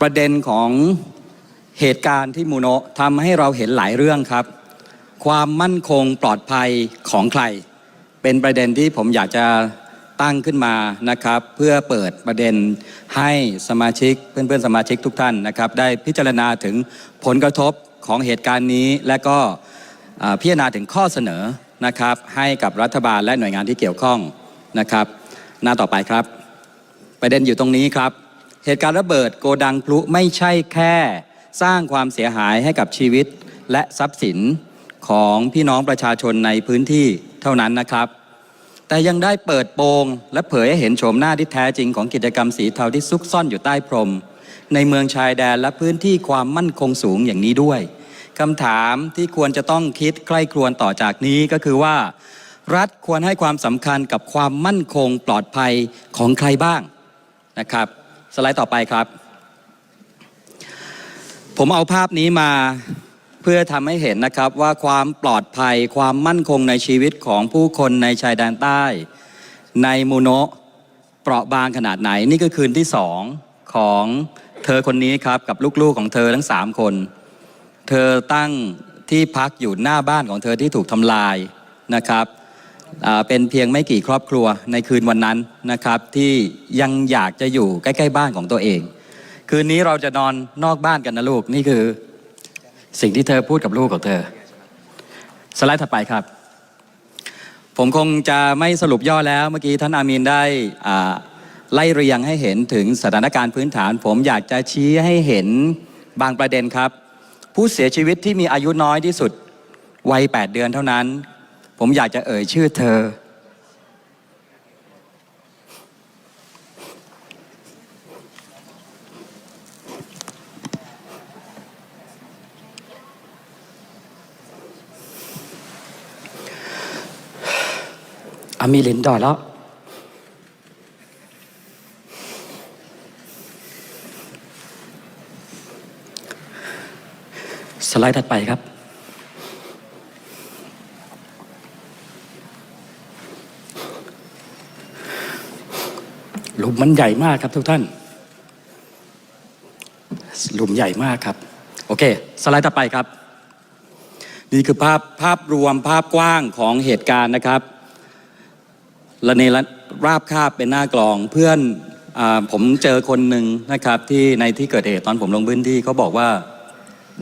ประเด็นของเหตุการณ์ที่มูโนะทำให้เราเห็นหลายเรื่องครับ ความมั่นคงปลอดภัยของใคร เป็นประเด็นที่ผมอยากจะตั้งขึ้นมานะครับ เพื่อเปิดประเด็นให้สมาชิกเพื่อนๆสมาชิกทุกท่านนะครับ ได้พิจารณาถึงผลกระทบของเหตุการณ์นี้ และก็พิจารณาถึงข้อเสนอนะครับ ให้กับรัฐบาลและหน่วยงานที่เกี่ยวข้องนะครับ หน้าต่อไปครับ ประเด็นอยู่ตรงนี้ครับ เหตุการณ์ระเบิดโกดังพลุไม่ใช่แค่สร้างความเสียหายให้กับชีวิตและทรัพย์สินของพี่น้องประชาชนในพื้นที่เท่านั้นนะครับ แต่ยังได้เปิดโปง และเผยให้เห็นโฉมหน้าที่แท้จริงของกิจกรรมสีเทาที่ซุกซ่อนอยู่ใต้พรม ในเมืองชายแดนและพื้นที่ความมั่นคงสูงอย่างนี้ด้วยคำถามที่ควรจะต้องคิดใคร่ครวญต่อจากนี้ก็คือว่า รัฐควรให้ความสำคัญกับความมั่นคงปลอดภัยของใครบ้างนะครับ สไลด์ต่อไปครับ ผมเอาภาพนี้มาเพื่อทำให้เห็นนะครับว่าความปลอดภัยความมั่นคงในชีวิตของผู้คนในชายแดนใต้ ในมูโนะเปราะบางขนาดไหนนี่ก็คืนที่สองของเธอคนนี้ครับกับลูกๆของเธอทั้งสามคน เธอตั้งที่พักอยู่หน้าบ้านของเธอที่ถูกทำลายนะครับ เป็นเพียงไม่กี่ครอบครัวในคืนวันนั้นนะครับที่ยังอยากจะอยู่ใกล้ๆบ้านของตัวเอง คืนนี้เราจะนอนนอกบ้านกันนะลูกนี่คือ สิ่งที่เธอพูดกับลูกของเธอ สไลด์ถัดไปครับ ผมคงจะไม่สรุปย่อแล้วเมื่อกี้ท่านอามีนได้ไล่เรียงให้เห็นถึงสถานการณ์พื้นฐาน ผมอยากจะชี้ให้เห็นบางประเด็นครับ ผู้เสียชีวิตที่มีอายุน้อยที่สุดวัย 8 เดือนเท่านั้น ผมอยากจะเอ่ยชื่อเธอ อามีลินดอร์แล้ว สไลด์ถัดไปครับ ลุมมันใหญ่มากครับทุกท่าน หลุมใหญ่มากครับ โอเค สไลด์ต่อไปครับ นี่คือภาพภาพรวมภาพกว้างของเหตุการณ์นะครับระเนระราบคาบเป็นหน้ากลองเพื่อนอผมเจอคนหนึ่งนะครับที่ในที่เกิดเหตุตอนผมลงพื้นที่เขาบอกว่า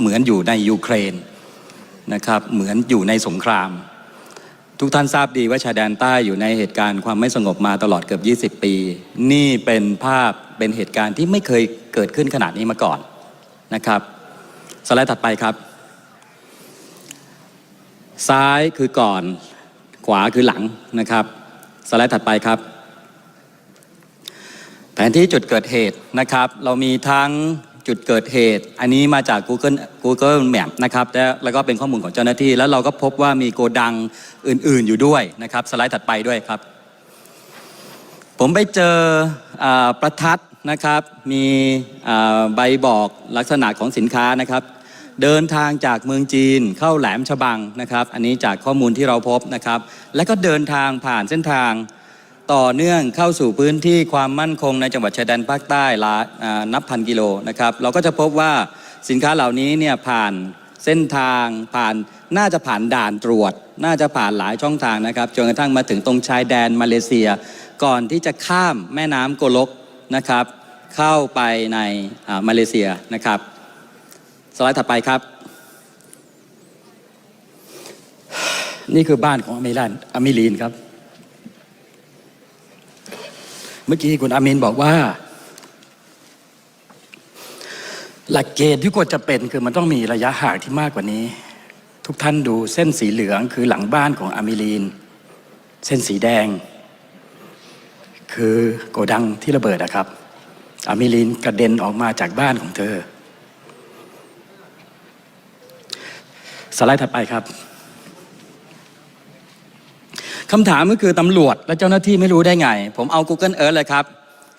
เหมือนอยู่ในยูเครนนะครับเหมือนอยู่ในสงคราม ทุกท่านทราบดีว่าชายแดนใต้อยู่ในเหตุการณ์ความไม่สงบมาตลอดเกือบ 20 ปี นี่เป็นภาพเป็นเหตุการณ์ที่ไม่เคยเกิดขึ้นขนาดนี้มาก่อนนะครับ สไลด์ถัดไปครับ ซ้ายคือก่อนขวาคือหลังนะครับ สไลด์ถัดไปครับ แผนที่จุดเกิดเหตุนะครับ เรามีทั้ง จุดเกิดเหตุ อันนี้มาจาก Google Google Map นะครับแล้วก็เป็นข้อมูลของเจ้าหน้าที่ แล้วเราก็พบว่ามีโกดังอื่น ๆ อยู่ด้วยนะครับ สไลด์ถัดไปด้วยครับ ผมไปเจออประทัดนะครับ มีใบบอกลักษณะของสินค้านะครับ เดินทางจากเมืองจีนเข้าแหลมฉบังนะครับ อันนี้จากข้อมูลที่เราพบนะครับ และก็เดินทางผ่านเส้นทาง ต่อเนื่องเข้าสู่พื้นที่ความมั่นคงในจังหวัดชายแดนภาคใต้ลายอ่านับพันกิโลนะครับเราก็จะพบว่าสินค้าเหล่านี้เนี่ยผ่านเส้นทางผ่านน่าจะผ่านด่านตรวจ น่าจะผ่านหลายช่องทางนะครับจนกระทั่งมาถึงตรงชายแดนมาเลเซีย ก่อนที่จะข้ามแม่น้ำโกลกนะครับ เข้าไปในมาเลเซียนะครับ สไลด์ถัดไปครับ นี่คือบ้านของอเมรันอเมลีนครับ เมื่อกี้คุณอามินบอกว่า หลักเกณฑ์ที่ควรจะเป็นคือมันต้องมีระยะห่างที่มากกว่านี้ ทุกท่านดูเส้นสีเหลืองคือหลังบ้านของอามิลีน เส้นสีแดง คือโกดังที่ระเบิดนะครับ อามิลีนกระเด็นออกมาจากบ้านของเธอ สไลด์ถัดไปครับ คำถามก็คือตำรวจและเจ้าหน้าที่ไม่รู้ได้ไง ผมเอา Google Earth เลยครับ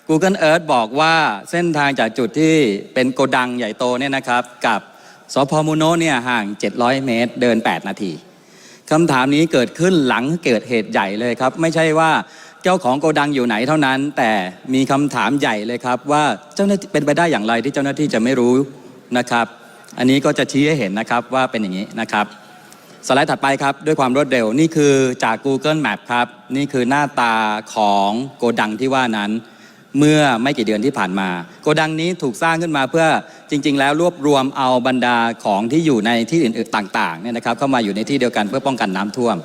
Google Earth บอกว่าเส้นทางจากจุดที่เป็นโกดังใหญ่โตเนี่ยนะครับ กับสพมูโนเนี่ยห่าง 700 เมตร เดิน 8 นาทีคำถามนี้เกิดขึ้นหลังเกิดเหตุใหญ่เลยครับ ไม่ใช่ว่าเจ้าของโกดังอยู่ไหนเท่านั้น แต่มีคำถามใหญ่เลยครับ ว่าเจ้าหน้าที่เป็นไปได้อย่างไรที่เจ้าหน้าที่จะไม่รู้นะครับ อันนี้ก็จะชี้ให้เห็นนะครับว่าเป็นอย่างนี้นะครับ สไลด์ถัดไปครับ ด้วยความรวดเร็วนี่คือจาก Google Map ครับ นี่คือหน้าตาของโกดังที่ว่านั้น เมื่อไม่กี่เดือนที่ผ่านมา โกดังนี้ถูกสร้างขึ้นมาเพื่อจริง ๆ แล้วรวบรวมเอาบรรดาของที่อยู่ในที่อื่นๆต่างๆเนี่ยนะครับเข้ามาอยู่ในที่เดียวกันเพื่อป้องกันน้ำท่วม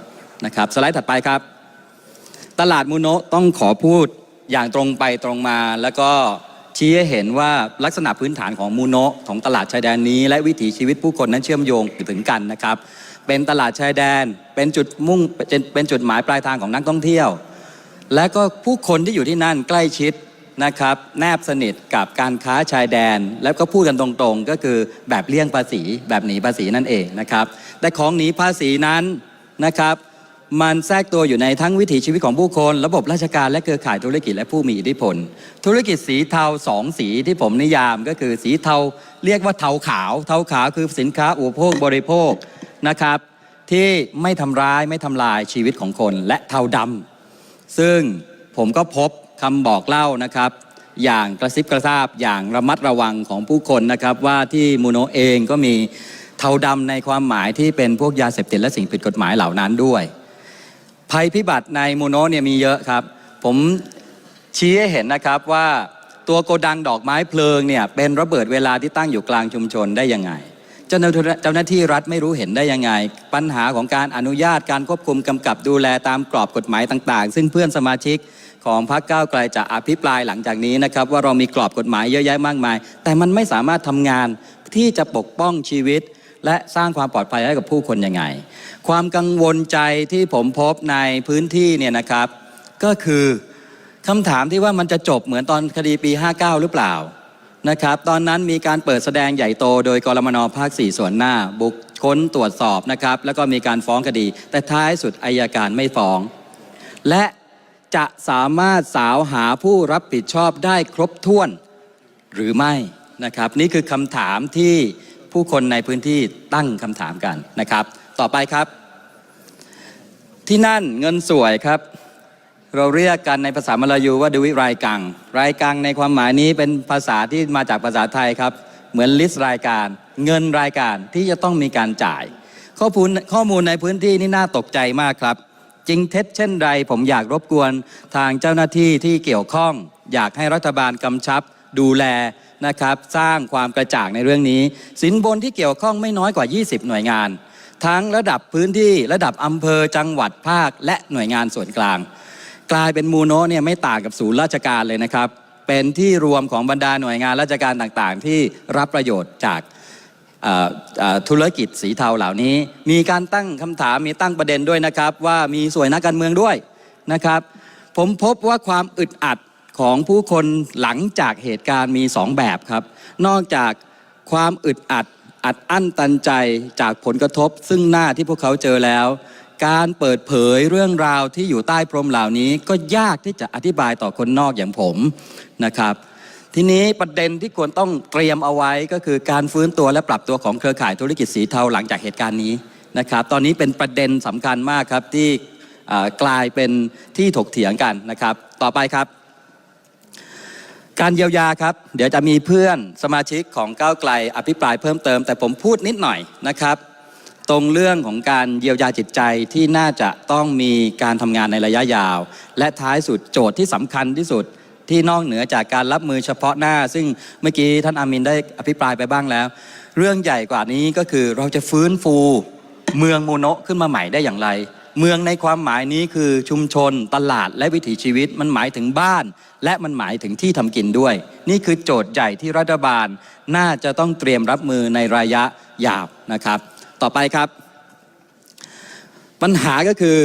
นะครับสไลด์ถัดไปครับ ตลาดมูโนะต้องขอพูดอย่างตรงไปตรงมาแล้วก็ชี้ให้เห็นว่าลักษณะพื้นฐานของมูโนะของตลาดชายแดนนี้ และวิถีชีวิตผู้คนนั้นเชื่อมโยงถึงกันนะครับ เป็นตลาดชายแดน เป็นจุดมุ่งเป็นจุดหมายปลายทางของนักท่องเที่ยว และก็ผู้คนที่อยู่ที่นั่นใกล้ชิดนะครับแนบสนิทกับการค้าชายแดน แล้วก็พูดกันตรงๆ ก็คือแบบเลี่ยงภาษีแบบหนีภาษีนั่นเองนะครับแต่ของหนีภาษีนั้นนะครับ มันแทรกตัวอยู่ในทั้งวิถีชีวิตของผู้คน ระบบราชการและเครือข่ายธุรกิจและผู้มีอิทธิพล ธุรกิจสีเทาสองสีที่ผมนิยามก็คือสีเทาเรียกว่าเทาขาว เทาขาวคือสินค้าอุปโภคบริโภคนะครับ ที่ไม่ทำร้ายไม่ทำลายชีวิตของคนและเทาดำซึ่งผมก็พบคำบอกเล่านะครับ อย่างกระซิบกระซาบอย่างระมัดระวังของผู้คนนะครับว่าที่มูโนเองก็มีเทาดำในความหมายที่เป็นพวกยาเสพติดและสิ่งผิดกฎหมายเหล่านั้นด้วย ภัยพิบัติในมูโนเนี่ยมีเยอะครับ ผมชี้ให้เห็นนะครับว่าตัวโกดังดอกไม้เพลิงเนี่ยเป็นระเบิดเวลาที่ตั้งอยู่กลางชุมชนได้ยังไง เจ้าหน้าที่รัฐไม่รู้เห็นได้ยังไง ปัญหาของการอนุญาตการควบคุมกำกับดูแลตามกรอบกฎหมายต่างๆ ซึ่งเพื่อนสมาชิกของพรรคก้าวไกลจะอภิปรายหลังจากนี้นะครับ ว่าเรามีกรอบกฎหมายเยอะแยะมากมาย แต่มันไม่สามารถทำงานที่จะปกป้องชีวิต และสร้างความปลอดภัยให้กับผู้คนยังไง ความกังวลใจที่ผมพบในพื้นที่เนี่ยนะครับ ก็คือคำถามที่ว่ามันจะจบเหมือนตอนคดีปี 59 หรือเปล่านะครับ ตอนนั้นมีการเปิดแสดงใหญ่โต โดยกรมนภาค 4 ส่วนหน้า บุกค้นตรวจสอบนะครับ แล้วก็มีการฟ้องคดี แต่ท้ายสุดอายการไม่ฟ้อง และจะสามารถสาวหาผู้รับผิดชอบได้ครบถ้วนหรือไม่นะครับ นี่คือคำถามที่ ผู้คนในพื้นที่ตั้งคำถามกันนะครับ ต่อไปครับ ที่นั่นเงินสวยครับ เราเรียกกันในภาษามลายูว่าดวิรายกัง รายกังในความหมายนี้เป็นภาษาที่มาจากภาษาไทยครับ เหมือนลิสต์รายการ เงินรายการที่จะต้องมีการจ่าย ข้อมูลข้อมูลในพื้นที่นี่น่าตกใจมากครับ จริงเท็จเช่นไรผมอยากรบกวนทางเจ้าหน้าที่ที่เกี่ยวข้อง อยากให้รัฐบาลกำชับ ดูแลนะครับสร้างความกระจ่างในเรื่องนี้ สินบนที่เกี่ยวข้องไม่น้อยกว่า 20 หน่วยงาน ทั้งระดับพื้นที่ระดับอำเภอจังหวัดภาค และหน่วยงานส่วนกลาง กลายเป็นมูโนเนี่ยไม่ต่างกับศูนย์ราชการเลยนะครับ เป็นที่รวมของบรรดาหน่วยงานราชการต่างๆ ที่รับประโยชน์จากธุรกิจสีเทาเหล่านี้ มีการตั้งคำถามมีตั้งประเด็นด้วยนะครับ ว่ามีสวยนักการเมืองด้วยนะครับ ผมพบว่าความอึดอัด ของผู้คนหลังจากเหตุการณ์มีสองแบบครับ นอกจากความอึดอัดอัดอั้นตันใจจากผลกระทบ ซึ่งหน้าที่พวกเขาเจอแล้ว การเปิดเผยเรื่องราวที่อยู่ใต้พรมเหล่านี้ ก็ยากที่จะอธิบายต่อคนนอกอย่างผมนะครับทีนี้ประเด็นที่ควรต้องเตรียมเอาไว้ก็คือการฟื้นตัวและปรับตัวของเครือข่ายธุรกิจสีเทาหลังจากเหตุการณ์นี้นะครับตอนนี้เป็นประเด็นสำคัญมากครับที่กลายเป็นที่ถกเถียงกันนะครับ ต่อไปครับ การเยียวยาครับ เดี๋ยวจะมีเพื่อนสมาชิกของก้าวไกล อภิปรายเพิ่มเติม แต่ผมพูดนิดหน่อยนะครับ ตรงเรื่องของการเยียวยาจิตใจที่น่าจะต้องมีการทำงานในระยะยาว และท้ายสุดโจทย์ที่สำคัญที่สุดที่นอกเหนือจากการรับมือเฉพาะหน้า ซึ่งเมื่อกี้ท่านอามินได้อภิปรายไปบ้างแล้ว เรื่องใหญ่กว่านี้ก็คือเราจะฟื้นฟูเมืองโมโนะขึ้นมาใหม่ได้อย่างไร เมืองในความหมายนี้คือชุมชน ตลาดและวิถีชีวิตมันหมายถึงบ้าน และมันหมายถึงที่ทำกินด้วย นี่คือโจทย์ใหญ่ที่รัฐบาล น่าจะต้องเตรียมรับมือในระยะยาวนะครับ ต่อไปครับ ปัญหาก็คือ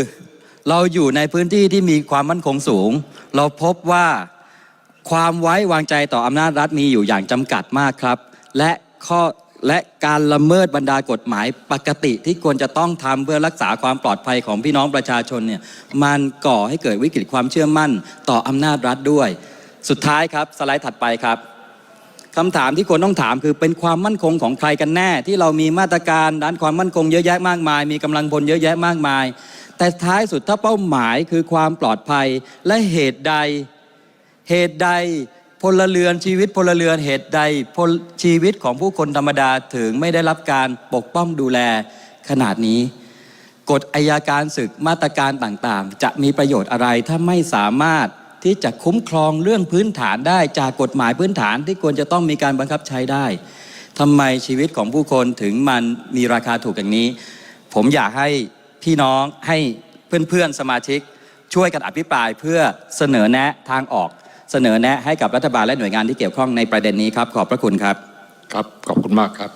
เราอยู่ในพื้นที่ที่มีความมั่นคงสูง เราพบว่าความไว้วางใจต่ออำนาจรัฐมีอยู่อย่างจำกัดมากครับ และข้อ และการละเมิดบรรดากฎหมายปกติที่ควรจะต้องทำเพื่อรักษาความปลอดภัยของพี่น้องประชาชนเนี่ยมันก่อให้เกิดวิกฤตความเชื่อมั่นต่ออำนาจรัฐด้วย สุดท้ายครับสไลด์ถัดไปครับคำถามที่ควรต้องถามคือเป็นความมั่นคงของใครกันแน่ ที่เรามีมาตรการด้านความมั่นคงเยอะแยะมากมาย มีกำลังพลเยอะแยะมากมาย แต่ท้ายสุดถ้าเป้าหมายคือความปลอดภัยและเหตุใด เหตุใด พลเรือนชีวิตพลเรือนเหตุใดพลชีวิตของผู้คนธรรมดาถึงไม่ได้รับการปกป้องดูแลขนาดนี้กฎอายการศึกมาตรการต่างๆ จะมีประโยชน์อะไรถ้าไม่สามารถที่จะคุ้มครองเรื่องพื้นฐานได้จากกฎหมายพื้นฐานที่ควรจะต้องมีการบังคับใช้ได้ทำไมชีวิตของผู้คนถึงมันมีราคาถูกอย่างนี้ ผมอยากให้พี่น้องให้เพื่อนๆสมาชิก ช่วยกันอภิปรายเพื่อเสนอแนะทางออก เสนอแนะให้กับรัฐบาลและหน่วยงานที่เกี่ยวข้องในประเด็นนี้ครับขอบพระคุณครับ ครับ ขอบคุณมากครับ